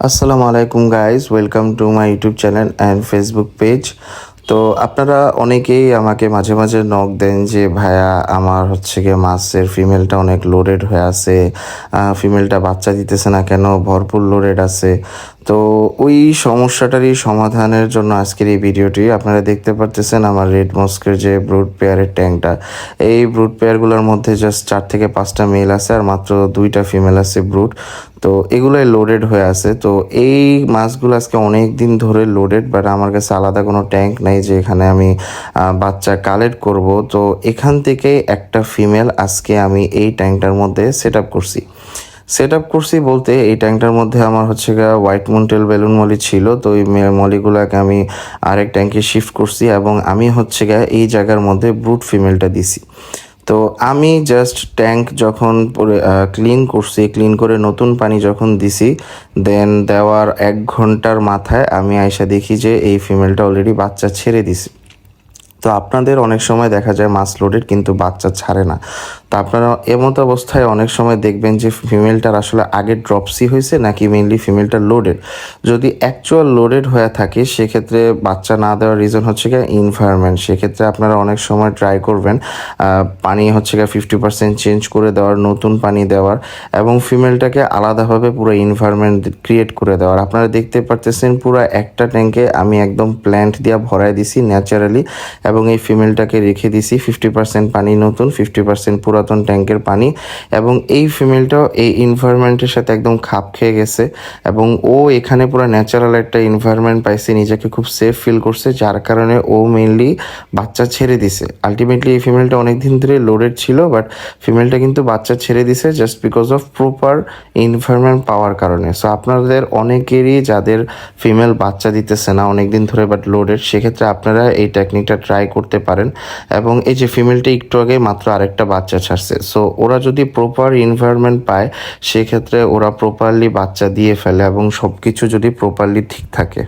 আসসালামু আলাইকুম guys welcome to my YouTube channel and Facebook page তো আপনারা অনেকেই আমাকে মাঝে মাঝে নক দেন যে, ভাইয়া, আমার হচ্ছে গিয়ে মাছের ফিমেলটা অনেক লোডেড হয়ে আছে। ফিমেলটা বাচ্চা দিতেছে না কেন? ভরপুর লোডেড আছে। তো ওই সমস্যাটারই সমাধানের জন্য আজকের এই ভিডিওটি আপনারা দেখতে পারতেছেন আমার রেড মস্কের যে ব্রুড পেয়ারের ট্যাঙ্কটা এই ব্রুড পেয়ারগুলোর মধ্যে জাস্ট চার থেকে পাঁচটা মেল আছে আর মাত্র দুইটা ফিমেল আছে ব্রুড তো এগুলোই লোডেড হয়ে আছে। তো এই মাছগুলো আজকে অনেক দিন ধরে লোডেড বাট আমার কাছে আলাদা কোনো ট্যাঙ্ক নেই যে এখানে আমি বাচ্চা কালেক্ট করব। তো এখান থেকে একটা ফিমেল আজকে আমি এই ট্যাঙ্কটার মধ্যে সেট আপ করছি। সেট আপ করছি বলতে এই ট্যাঙ্কটার মধ্যে আমার হচ্ছে গা হোয়াইট মুন্টেল বেলুন মলি ছিল। তো মে- মলিগুলাকে আমি আরেক ট্যাঙ্কে শিফট করছি এবং আমি হচ্ছে গা এই জায়গার মধ্যে ব্রুট ফিমেলটা দিছি। তো আমি জাস্ট ট্যাঙ্ক যখন ক্লিন করছি ক্লিন করে নতুন পানি যখন দিছি দেন দেওয়ার এক ঘণ্টার মাথায় আমি আয়সা দেখি যে এই ফিমেলটা অলরেডি বাচ্চা ছেড়ে দিছি। তো আপনাদের অনেক সময় দেখা যায় মাছ লোডেড কিন্তু বাচ্চা ছাড়ে না। তো আপনারা এমতো অবস্থায় অনেক সময় দেখবেন যে ফিমেলটার আসলে আগে ড্রপসি হয়েছে নাকি মেইনলি ফিমেলটা লোডেড যদি অ্যাকচুয়াল লোডেড হয়ে থাকে, সেক্ষেত্রে বাচ্চা না দেওয়ার রিজন হচ্ছে গিয়ে ইনভায়রনমেন্ট সেক্ষেত্রে আপনারা অনেক সময় ট্রাই করবেন পানি হচ্ছে গিয়ে ফিফটি পার্সেন্ট চেঞ্জ করে দেওয়ার, নতুন পানি দেওয়ার এবং ফিমেলটাকে আলাদাভাবে পুরো ইনভায়রনমেন্ট ক্রিয়েট করে দেওয়ার। আপনারা দেখতে পারতেছেন পুরো একটা ট্যাঙ্কে আমি একদম প্ল্যান্ট দিয়ে ভরাই দিছি ন্যাচারালি এবং এই ফিমেলটাকে রেখে দিছি। ফিফটি পার্সেন্ট পানি নতুন ফিফটি পার্সেন্ট পুরাতন ট্যাঙ্কের পানি। এবং এই ফিমেলটাও এই ইনভায়রনমেন্টের সাথে একদম খাপ খেয়ে গেছে। এবং ও এখানে পুরো ন্যাচারাল একটা ইনভায়রনমেন্ট পাইছে, নিজেকে খুব সেফ ফিল করছে, যার কারণে ও মেইনলি বাচ্চা ছেড়ে দিছে। আলটিমেটলি এই ফিমেলটা অনেক দিন ধরে লোডেড ছিল বাট ফিমেলটা কিন্তু বাচ্চা ছেড়ে দিছে just because of proper environment পাওয়ার কারণে। সো আপনাদের অনেকেরই যাদের ফিমেল বাচ্চা দিতেছে না অনেক দিন ধরে বাট লোডেড সেক্ষেত্রে আপনারা এই টেকনিকটা ট্রাই করতে পারেন। এবং এই যে ফিমেলটি একটু আগে মাত্র আরেকটা বাচ্চা ছাড়ছে। সো ওরা যদি প্রপার ইনভায়রনমেন্ট পায়, সেক্ষেত্রে ওরা প্রপারলি বাচ্চা দিয়ে ফেলে এবং সব কিছু যদি প্রপারলি ঠিক থাকে।